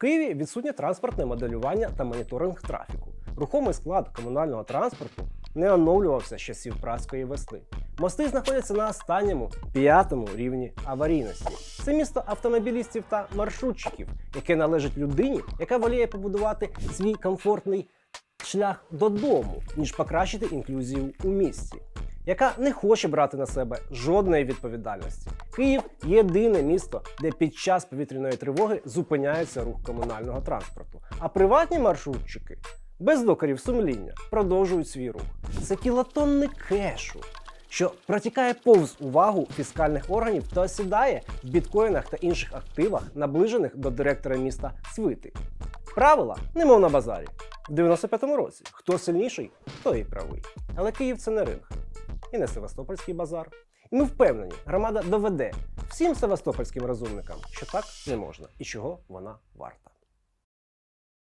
Києві відсутнє транспортне моделювання та моніторинг трафіку. Рухомий склад комунального транспорту не оновлювався з часів праської весни. Мости знаходяться на останньому п'ятому рівні аварійності. Це місто автомобілістів та маршрутчиків, яке належить людині, яка воліє побудувати свій комфортний шлях додому, ніж покращити інклюзію у місті, яка не хоче брати на себе жодної відповідальності. Київ єдине місто, де під час повітряної тривоги зупиняється рух комунального транспорту, а приватні маршрутчики без докорів сумління продовжують свій рух. Це кілотонни кешу. Що протікає повз увагу фіскальних органів та осідає в біткоїнах та інших активах, наближених до директора міста Свити. Правила немов на базарі. В 95-му році хто сильніший, той і правий. Але Київ це не ринг і не Севастопольський базар. І ми впевнені, громада доведе всім севастопольським розумникам, що так не можна і чого вона варта.